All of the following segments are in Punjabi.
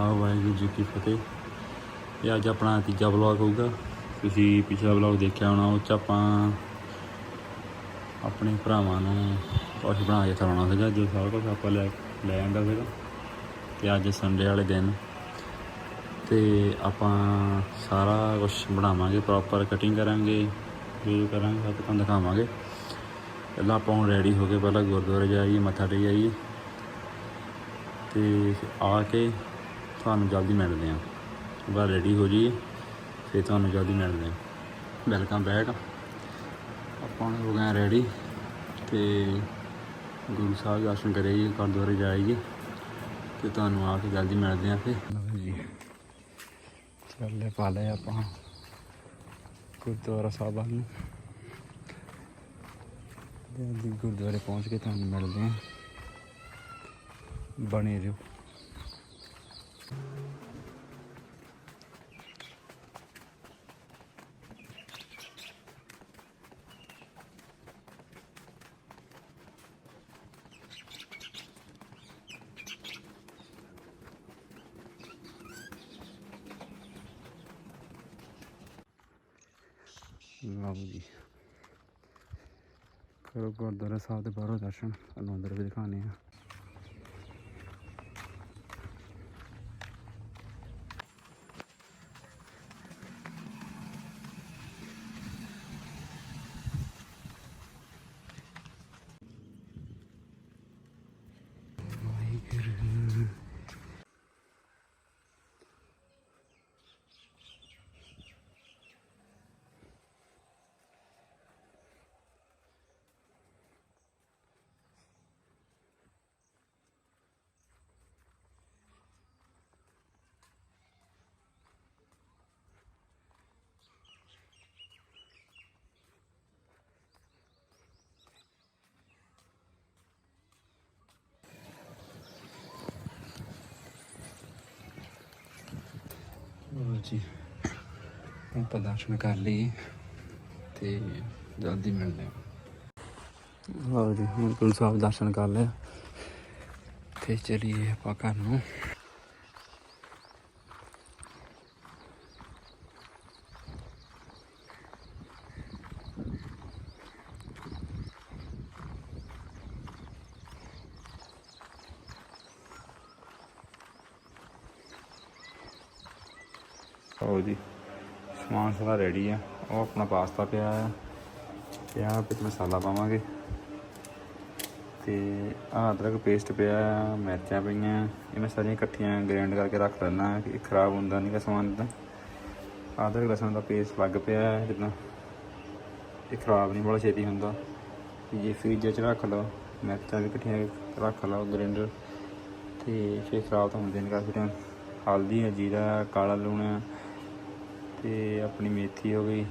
ਆ ਵਾਹਿਗੁਰੂ ਜੀ ਕੀ ਫਤਿਹ। ਇਹ ਅੱਜ ਆਪਣਾ ਤੀਜਾ ਵਲੌਗ ਹੋਊਗਾ। ਤੁਸੀਂ ਪਿਛਲਾ ਵਲੌਗ ਦੇਖਿਆ ਹੋਣਾ, ਉਹ ਚ ਆਪਾਂ ਆਪਣੇ ਭਰਾਵਾਂ ਨੂੰ ਕੁਛ ਬਣਾ ਕੇ ਖਿਲਾਉਣਾ ਸੀਗਾ, ਜੋ ਸਾਰਾ ਕੁਝ ਆਪਾਂ ਲੈ ਲੈ ਆਂਦਾ ਸੀਗਾ। ਤੇ ਅੱਜ ਸੰਡੇ ਵਾਲੇ ਦਿਨ। ਤੇ ਆਪਾਂ ਸਾਰਾ ਕੁਝ ਬਣਾਵਾਂਗੇ ਪ੍ਰੋਪਰ ਕਟਿੰਗ ਕਰਾਂਗੇ, ਜੋ ਕਰਾਂਗੇ ਸਭ ਤੁਹਾਨੂੰ ਦਿਖਾਵਾਂਗੇ। ਪਹਿਲਾਂ ਆਪਾਂ ਹੁਣ ਰੈਡੀ ਹੋ ਕੇ ਪਹਿਲਾਂ ਗੁਰਦੁਆਰੇ ਜਾਈਏ, ਮੱਥਾ ਟੇਕ ਆਈਏ। ਤੇ ਆ ਕੇ ਤੁਹਾਨੂੰ ਜਲਦੀ ਮਿਲਦੇ ਹਾਂ। ਬਾ ਰੈਡੀ ਹੋ ਜਾਈਏ, ਫਿਰ ਤੁਹਾਨੂੰ ਜਲਦੀ ਮਿਲਦੇ ਹਾਂ। ਵੈਲਕਮ ਬੈਕ ਆਪਾਂ ਹੋ ਗਏ ਰੈਡੀ ਤੇ ਗੁਰੂ ਸਾਹਿਬ ਦੇ ਦਰਸ਼ਨ ਕਰੀਏ, ਗੁਰਦੁਆਰੇ ਜਾਈਏ ਤੇ ਤੁਹਾਨੂੰ ਆ ਕੇ ਜਲਦੀ ਮਿਲਦੇ ਹਾਂ ਫਿਰ। ਲਓ ਜੀ, ਚੱਲੇ ਪਾ ਲਏ ਆਪਾਂ ਗੁਰਦੁਆਰਾ ਸਾਹਿਬ ਨੂੰ। ਜਲਦੀ ਗੁਰਦੁਆਰੇ ਪਹੁੰਚ ਕੇ ਤੁਹਾਨੂੰ ਮਿਲਦੇ ਹਾਂ। ਬਣੇ ਰਹੋ। ਲਓ ਜੀ ਕਰੋ ਗੁਰਦੁਆਰਾ ਸਾਹਿਬ ਦੇ ਬਾਹਰੋਂ ਦਰਸ਼ਨ ਤੁਹਾਨੂੰ ਅੰਦਰ ਵੀ ਦਿਖਾਣੇ ਆ ਲਓ ਜੀ ਹੁਣ ਆਪਾਂ ਦਰਸ਼ਨ ਕਰ ਲਈ ਤੇ ਜਲਦੀ ਮਿਲਦੇ ਹਾਂ ਲਓ ਜੀ ਹੁਣ ਸਾਹਿਬ ਦਰਸ਼ਨ ਕਰ ਲਿਆ ਤੇ ਚਲੀਏ ਆਪਾਂ ਘਰ ਨੂੰ। ਲਓ ਜੀ, ਸਮਾਨ ਸਾਰਾ ਰੈਡੀ ਆ। ਉਹ ਆਪਣਾ ਪਾਸਤਾ ਪਿਆ ਆ। ਤੇ ਆਹ ਵਿੱਚ ਮਸਾਲਾ ਪਾਵਾਂਗੇ। ਤੇ ਆਹ ਅਦਰਕ ਪੇਸਟ ਪਿਆ ਆ, ਮਿਰਚਾਂ ਪਈਆਂ ਇਹ ਮੈਂ ਸਾਰੀਆਂ ਇਕੱਠੀਆਂ ਗ੍ਰਾਈਂਡ ਕਰਕੇ ਰੱਖ ਲੈਣਾ ਕਿ ਖਰਾਬ ਹੁੰਦਾ ਨਹੀਂ ਗਾ ਸਮਾਨ ਦਾ ਅਦਰਕ, ਲਸਣ ਦਾ ਪੇਸਟ ਲੱਗ ਪਿਆ ਹੈ ਜਿੱਦਾਂ। ਇਹ ਖਰਾਬ ਨਹੀਂ ਬੜਾ ਛੇਤੀ ਹੁੰਦਾ। ਜੇ ਫ੍ਰਿਜ 'ਚ ਰੱਖ ਲਓ, ਮਿਰਚਾਂ ਵੀ ਇਕੱਠੀਆਂ ਰੱਖ ਲਓ ਗ੍ਰਾਈਂਡਰ ਤੇ ਫਿਰ ਖਰਾਬ ਤਾਂ ਹੁੰਦੇ ਨਹੀਂ ਕਾਫੀ ਟਾਈਮ ਹਲਦੀ ਹੈ ਜੀਰਾ, ਕਾਲਾ ਲੂਣ ਹੈ ਤੇ ਆਪਣੀ ਮੇਥੀ ਹੋ ਗਈ,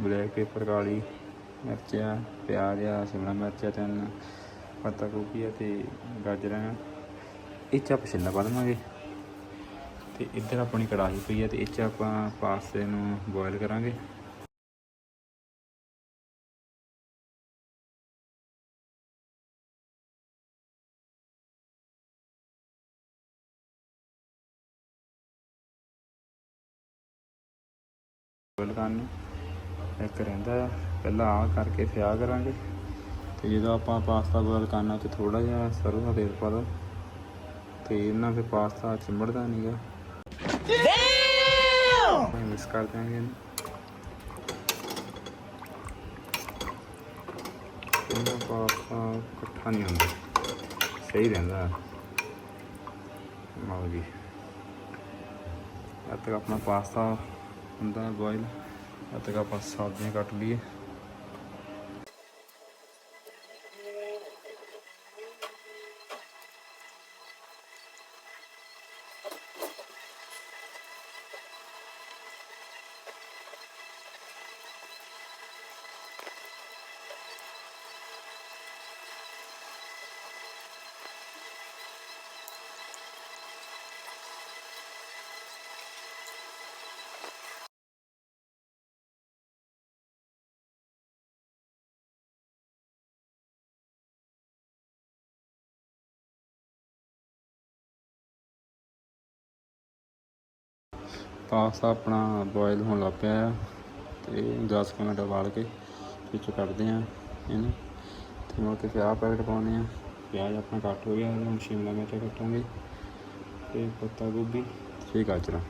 ਬਲੈਕ ਪੇਪਰ, ਕਾਲੀ ਮਿਰਚ ਆ ਪਿਆਜ਼ ਆ, ਸ਼ਿਮਲਾ ਮਿਰਚ ਆ, ਤਿੰਨ ਪੱਤਾ ਗੋਭੀ ਆ ਤੇ ਗਾਜਰਾਂ ਆ। ਇਹ 'ਚ ਆਪਾਂ ਛਿੱਲਾ ਪਾ ਦੇਵਾਂਗੇ। ਤੇ ਇੱਧਰ ਆਪਣੀ ਕੜਾਹੀ ਪਈ ਆ ਤੇ ਇਹ 'ਚ ਆਪਾਂ ਪਾਸਤੇ ਨੂੰ ਬੋਇਲ ਕਰਾਂਗੇ। ਕਰਨ ਨੂੰ ਇੱਕ ਰਹਿੰਦਾ ਆ। ਪਹਿਲਾਂ ਆਹ ਕਰਕੇ ਫਿਰ ਆਹ ਕਰਾਂਗੇ। ਤੇ ਜਦੋਂ ਆਪਾਂ ਪਾਸਤਾ ਬੋਇਲ ਕਰਨਾ ਤੇ ਥੋੜਾ ਜਿਹਾ ਸਰੋਂ ਦਾ ਤੇਲ ਪਾ ਦੋ। ਤੇ ਇਹਨਾਂ ਫਿਰ ਪਾਸਤਾ ਚਿੰਬੜਦਾ ਨਹੀਂਗਾ ਆਪਾਂ ਮਿਕਸ ਕਰ ਦਿਆਂਗੇ ਇਹਨੂੰ। ਪਾਸਤਾ ਇਕੱਠਾ ਨਹੀਂ ਹੁੰਦਾ। ਸਹੀ ਰਹਿੰਦਾ ਲਓ ਜੀ। ਤੱਕ ਆਪਣਾ ਪਾਸਤਾ ਹੁੰਦਾ ਬੋਇਲ ਅਤੇ ਆਪਾਂ ਸਬਜ਼ੀਆਂ ਕੱਟ ਲਈਏ। ਪਾਸਤਾ ਆਪਣਾ ਬੋਇਲ ਹੋਣ ਲੱਗ ਪਿਆ ਆ ਤੇ 10 ਕੁ ਮਿੰਟ ਉਬਾਲ ਕੇ ਵਿੱਚੋਂ ਕੱਢਦੇ ਆ ਇਹਨੂੰ ਤੇ ਮੁੜ ਕੇ ਫਿਰ ਪੈਕਟ ਪਾਉਂਦੇ ਆ। ਪਿਆਜ਼ ਆਪਣਾ ਕੱਟ ਹੋ ਗਿਆ, ਹੁਣ ਸ਼ਿਮਲਾ ਮਿਰਚ ਕੱਟਾਂਗੇ ਤੇ ਪੱਤਾ ਗੋਭੀ ਤੇ ਗਾਜਰਾਂ।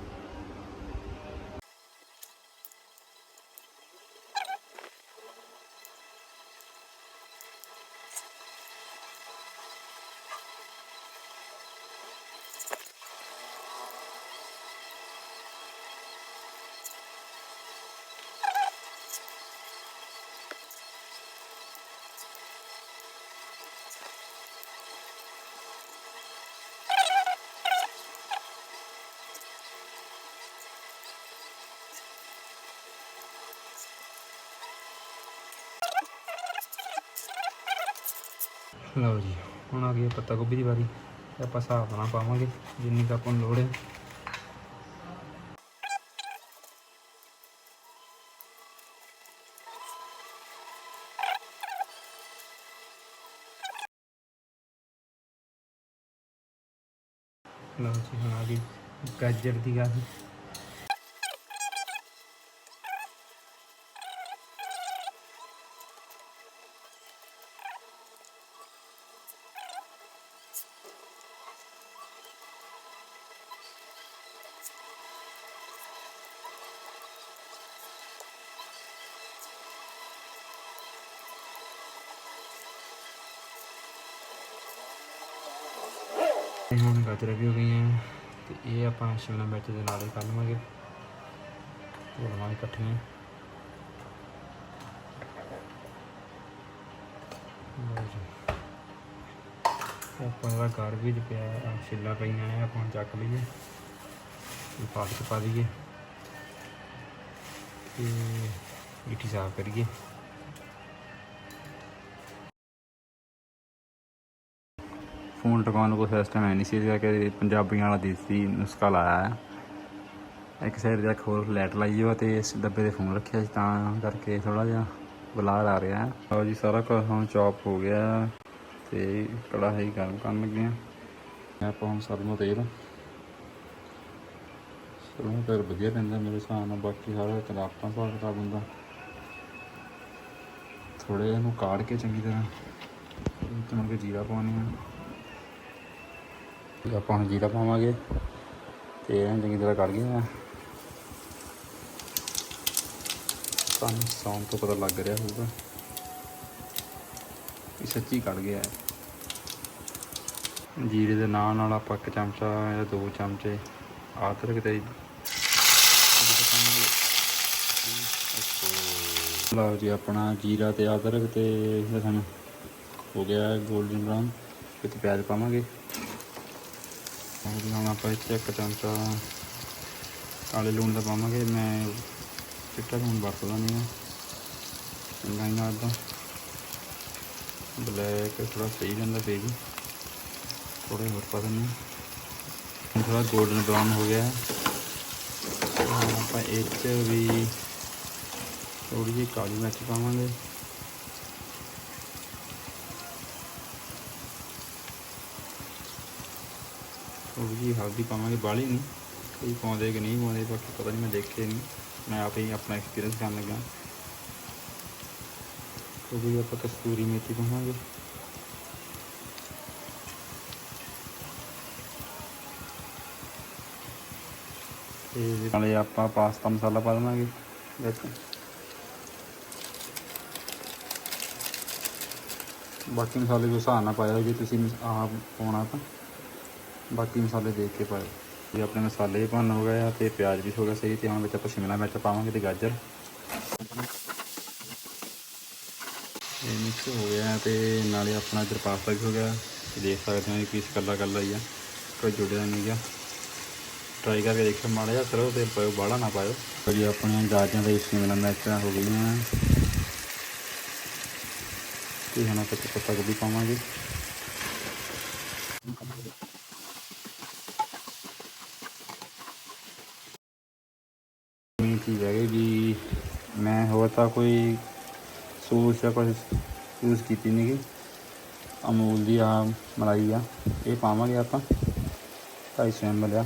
ਲਓ ਜੀ, ਹੁਣ ਆ ਗਈ ਪੱਤਾ ਗੋਭੀ ਦੀ ਵਾਰੀ। ਤੇ ਆਪਾਂ ਹਿਸਾਬ ਨਾਲ ਪਾਵਾਂਗੇ ਜਿੰਨੀ ਕੁ ਆਪਾਂ ਨੂੰ ਲੋੜ ਹੈ। ਲਓ ਜੀ, ਹੁਣ ਆ ਗਈ ਗਾਜਰ ਦੀ ਗੱਲ ਇਹ ਹੁਣ ਗਾਜਰਾਂ ਵੀ ਹੋ ਗਈਆਂ ਤੇ ਇਹ ਆਪਾਂ ਸ਼ਿਮਲਾ ਮਿਰਚ ਦੇ ਨਾਲ ਹੀ ਕਰ ਲਵਾਂਗੇ। ਧੋ ਲਵਾਂਗੇ ਇਕੱਠੀਆਂ। ਲਓ ਜੀ। ਆਪਾਂ ਦਾ ਗਾਰਬੇਜ ਪਿਆ ਆ ਛਿੱਲਾ ਪਈਆਂ ਆ ਆਪਾਂ ਚੱਕ ਲਈਏ। ਇਹ ਪਾਟ ਪਾ ਦਈਏ। ਤੇ ਮਿੱਟੀ ਸਾਫ਼ ਕਰੀਏ। ਫੋਨ ਟਿਕਾਉਣ ਨੂੰ ਕੋਈ ਸਿਸਟਮ ਹੈ ਨਹੀਂ ਸੀ ਇਸ ਕਰਕੇ ਪੰਜਾਬੀਆਂ ਵਾਲਾ ਦੇਸੀ ਨੁਸਖਾ ਲਾਇਆ ਹੈ। ਇੱਕ ਸਾਈਡ ਤੇ ਇੱਕ ਹੋਰ ਲਾਈਟ ਲਾਈ ਹੋਈ ਤੇ ਇਸ ਡੱਬੇ ਦੇ ਫੋਨ ਰੱਖਿਆ ਸੀ, ਤਾਂ ਕਰਕੇ ਥੋੜਾ ਜਿਹਾ ਬੁਲਾਰ ਆ ਰਿਹਾ ਲਓ ਜੀ, ਸਾਰਾ ਕੁਝ ਹੁਣ ਚੌਪ ਹੋ ਗਿਆ ਹੈ ਤੇ ਕੜਾਹੀ ਗਰਮ ਕਰਨ ਲੱਗੇ ਆ ਆਪਾਂ ਹੁਣ ਸਰੋਂ ਤੇਲ ਸਰੋਂ ਤੇਲ ਵਧੀਆ ਪੈਂਦਾ ਮੇਰੇ ਹਿਸਾਬ ਨਾਲ, ਬਾਕੀ ਸਾਰਾ ਤੇਲ ਆਪਾਂ ਹਿਸਾਬ ਕਿਤਾਬ ਹੁੰਦਾ। ਥੋੜੇ ਇਹਨੂੰ ਕਾੜ ਕੇ ਚੰਗੀ ਤਰ੍ਹਾਂ ਤੇ ਮੁੜ ਕੇ ਜੀਰਾ ਪਾਉਣੀ ਆ ਆਪਾਂ ਹੁਣ ਜੀਰਾ ਪਾਵਾਂਗੇ। ਤੇ ਇਹਨੂੰ ਚੰਗੀ ਤਰ੍ਹਾਂ ਕੱਢ ਗਏ ਆ। ਤੁਹਾਨੂੰ ਸੌਂਗ ਤੋਂ ਪਤਾ ਲੱਗ ਰਿਹਾ ਹੋਊਗਾ। ਇਹ ਸੱਚੀ ਕੱਢ ਗਿਆ ਹੈ। ਜੀਰੇ ਦੇ ਨਾਲ ਨਾਲ ਆਪਾਂ ਇੱਕ ਚਮਚਾ ਜਾਂ ਦੋ ਚਮਚੇ ਅਦਰਕ ਤੇ ਲਓ ਜੀ, ਆਪਣਾ ਜੀਰਾ ਤੇ ਅਦਰਕ ਤੇ ਸਾਨੂੰ ਹੋ ਗਿਆ 골ਡਨ ਬ੍ਰਾਊਨ ਵਿੱਚ ਪਿਆਜ਼ ਪਾਵਾਂਗੇ। ਹੁਣ ਹੁਣ ਆਪਾਂ ਇੱਥੇ ਇੱਕ ਚਮਚਾ ਕਾਲੇ ਲੂਣ ਦਾ ਪਾਵਾਂਗੇ ਮੈਂ ਚਿੱਟਾ ਲੂਣ ਵਰਤਦਾ ਨਹੀਂ ਹਾਂ ਚੰਗਾ ਹੀ ਨਾਲ ਬਲੈਕ ਥੋੜਾ ਸਹੀ ਰਹਿੰਦਾ ਫੇਰ ਵੀ। ਥੋੜੇ ਹੋਰ ਪਾ ਦਿੰਦੇ ਹਾਂ। ਥੋੜਾ ਗੋਲਡਨ ਬ੍ਰਾਊਨ ਹੋ ਗਿਆ। ਆਪਾਂ ਇਹ 'ਚ ਵੀ ਥੋੜੀ ਜਿਹੀ ਕਾਲੀ ਮਿਰਚ ਪਾਵਾਂਗੇ। ਥੋੜੀ ਜਿਹੀ ਹਲਦੀ ਪਾਵਾਂਗੇ ਬਾਹਲੀ ਨਹੀਂ ਕਈ ਪਾਉਂਦੇ ਕਿ ਨਹੀਂ ਪਾਉਂਦੇ, ਬਾਕੀ ਪਤਾ ਨਹੀਂ, ਮੈਂ ਦੇਖੇ ਨਹੀਂ। ਮੈਂ ਆਪ ਹੀ ਆਪਣਾ ਐਕਸਪੀਰੀਅੰਸ ਕਰਨ ਲੱਗਾ। ਥੋੜੀ ਜਿਹੀ ਆਪਾਂ ਕਸਤੂਰੀ ਮੇਥੀ ਪਾਵਾਂਗੇ। ਤੇ ਨਾਲੇ ਆਪਾਂ ਪਾਸਤਾ ਮਸਾਲਾ ਪਾ ਦੇਵਾਂਗੇ ਵਿੱਚ। ਬਾਕੀ ਮਸਾਲੇ ਦੇ ਹਿਸਾਬ ਨਾਲ ਪਾਇਆ ਜੇ ਤੁਸੀਂ ਆਪ ਪਾਉਣਾ ਤਾਂ। ਬਾਕੀ ਮਸਾਲੇ ਦੇਖ ਕੇ ਪਾਇਓ ਜੇ ਆਪਣੇ ਮਸਾਲੇ ਵੀ ਭੰਨ ਹੋ ਗਏ ਆ ਤੇ ਪਿਆਜ਼ ਵੀ ਹੋ ਗਿਆ ਸਹੀ ਤੇ ਹੁਣ ਵਿੱਚ ਆਪਾਂ ਸ਼ਿਮਲਾ ਮਿਰਚ ਪਾਵਾਂਗੇ ਤੇ ਗਾਜਰ। ਇਹ ਮਿਕਸ ਹੋ ਗਿਆ ਤੇ ਨਾਲੇ ਆਪਣਾ ਇੱਧਰ ਪਾਸਤਾ ਵੀ ਹੋ ਗਿਆ। ਤੇ ਦੇਖ ਸਕਦੇ ਹੋ ਇਹ ਪੀਸ ਕੱਲਾ ਕੱਲਾ ਹੀ ਆ। ਕੋਈ ਜੁੜਿਆ ਨਹੀਂ ਗਿਆ ਟਰਾਈ ਕਰਕੇ ਦੇਖਿਓ ਮਾੜਾ ਜਿਹਾ ਸਰੋਂ ਤੇਲ ਪਾਇਓ, ਬਾਹਲਾ ਨਾ ਪਾਇਓ। ਜੀ ਆਪਣੀਆਂ ਗਾਜਰਾਂ ਦੇ ਸ਼ਿਮਲਾ ਮਿਰਚਾਂ ਹੋ ਗਈਆਂ। ਤੇ ਹੁਣ ਆਪਾਂ ਪੱਤਾ ਗੋਭੀ ਪਾਵਾਂਗੇ ਮੇਨ ਚੀਜ਼ ਹੈਗੀ ਵੀ ਮੈਂ ਹੋਰ ਤਾਂ ਕੋਈ ਸੂਸ ਜਾਂ ਕੁਝ ਯੂਜ਼ ਕੀਤੀ ਨਹੀਂ ਗੀ। ਅਮੂਲ ਦੀ ਆ ਮਲਾਈ ਆ, ਇਹ ਪਾਵਾਂਗੇ ਆਪਾਂ। 250 ml ਆ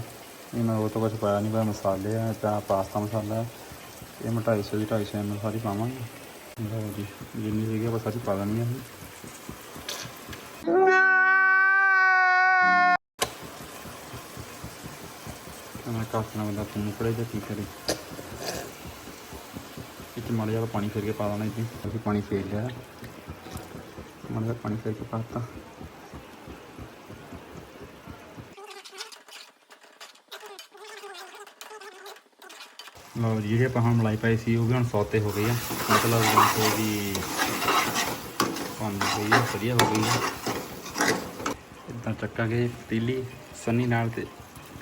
ਇਹ ਮੈਂ ਉਹ ਤੋਂ ਕੁਛ ਪਾਇਆ ਨਹੀਂ ਪਰ ਮਸਾਲੇ ਆ ਤਾਂ ਪਾਸਤਾ ਮਸਾਲਾ ਇਹ ਮੈਂ 250 ਦੀ 250 ਐਮਐਲ ਸਾਰੀ ਪਾਵਾਂਗੇ। ਲਓ ਜੀ, ਜਿੰਨੀ ਹੈਗੀ ਆਪਾਂ ਸਾਰੀ ਪਾ ਦੇਣੀ ਆ ਇਹ ਮੈਂ ਕਾਸ ਨਾਲ ਬੰਦਾ ਫੋਨ ਫੜੇ ਜਾਂ ਕੀ ਕਰੇ। ਇੱਥੇ ਮਾੜਾ ਜਿਹਾ ਪਾਣੀ ਫੇਰ ਕੇ ਪਾ ਦੇਣਾ ਇੱਥੇ। ਅਸੀਂ ਪਾਣੀ ਫੇਰ ਲਿਆ। ਮਾੜਾ ਜਿਹਾ ਪਾਣੀ ਫੇਰ ਕੇ ਪਾਤਾ ਲਓ ਜਿਹੜੇ ਆਪਾਂ ਹੁਣ ਮਲਾਈ ਪਾਈ ਸੀ, ਉਹ ਵੀ ਹੁਣ ਸੌਤੇ ਹੋ ਗਈ ਆ। ਮਤਲਬ ਕਿ ਵੀ ਬਣ ਗਈ ਆ, ਵਧੀਆ ਹੋ ਗਈ ਆ। ਇਦਾਂ ਚੱਕਾਂਗੇ ਪਤੀਲੀ ਸੰਨੀ ਨਾਲ ਤੇ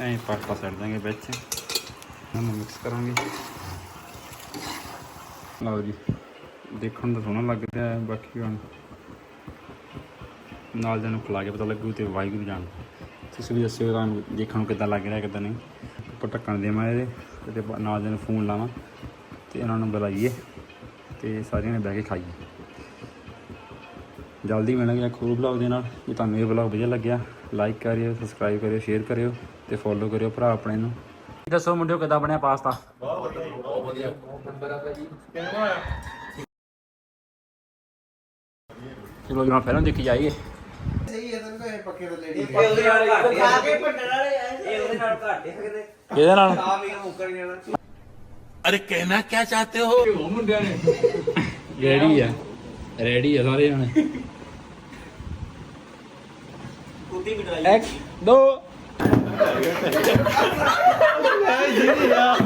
ਐਂ ਪਾਸਤਾ ਸੱਟ ਦਾਂਗੇ ਵਿੱਚ। ਇਹਨੂੰ ਮਿਕਸ ਕਰਾਂਗੇ। ਲਓ ਜੀ, ਦੇਖਣ ਨੂੰ ਤਾਂ ਸੋਹਣਾ ਲੱਗ ਰਿਹਾ ਹੈ, ਬਾਕੀ ਹੁਣ ਨਾਲ ਦੇ ਨੂੰ ਖਿਲਾ ਕੇ ਪਤਾ ਲੱਗੂ ਤੇ ਵਾਹਿਗੁਰੂ ਜਾਣ। ਤੁਸੀਂ ਵੀ ਦੱਸਿਓ ਤੁਹਾਨੂੰ ਦੇਖਣ ਨੂੰ ਕਿੱਦਾਂ ਲੱਗ ਰਿਹਾ, ਕਿੱਦਾਂ ਨਹੀਂ। ਉੱਪਰ ਢੱਕਣ ਦੇਵਾਂ ਇਹਦੇ, ਤੇ ਨਾਲ ਦੇ ਨੂੰ ਫੋਨ ਲਾਵਾਂ, ਤੇ ਇਹਨਾਂ ਨੂੰ ਬੁਲਾਈਏ, ਤੇ ਸਾਰਿਆਂ ਨੇ ਬਹਿ ਕੇ ਖਾਈਏ। ਜਲਦੀ ਮਿਲਾਂਗੇ ਇੱਕ ਹੋਰ ਵਲੌਗ ਦੇ ਨਾਲ। ਜੇ ਤੁਹਾਨੂੰ ਇਹ ਵਲੌਗ ਵਧੀਆ ਲੱਗਿਆ ਲਾਈਕ ਕਰਿਓ ਸਬਸਕ੍ਰਾਈਬ ਕਰਿਓ ਸ਼ੇਅਰ ਕਰਿਓ, ਤੇ ਫੋਲੋ ਕਰਿਓ ਭਰਾ ਆਪਣੇ ਨੂੰ। ਦੱਸੋ ਮੁੰਡਿਓ ਕਿੱਦਾਂ ਬਣਿਆ ਪਾਸਤਾ? ਚਲੋ ਜੀ ਹੁਣ ਫਿਲਮ ਦੇਖੀ ਜਾਈਏ ਸਹੀ ਹੈ ਤੈਨੂੰ ਕਹੇ ਪੱਕੇ ਤੇ ਲੇਡੀ ਇਹ ਉਹਦੇ ਨਾਲ ਘੱਟ ਖਾ ਕੇ ਭੰਡਣ ਵਾਲੇ ਆ ਇਹ ਉਹਦੇ ਨਾਲ ਘੱਟ ਹੈ ਕਿਤੇ ਇਹਦੇ ਨਾਲ? ਆ ਵੀ ਮੁੱਕਰ ਜਾਣਾ ਰੈਡੀ ਆ ਰੈਡੀ ਆ ਸਾਰੇ ਜਣੇ ਕੁੱਤੀ ਵੀ ਡਰਾਈ 1 2 ya yürü ya.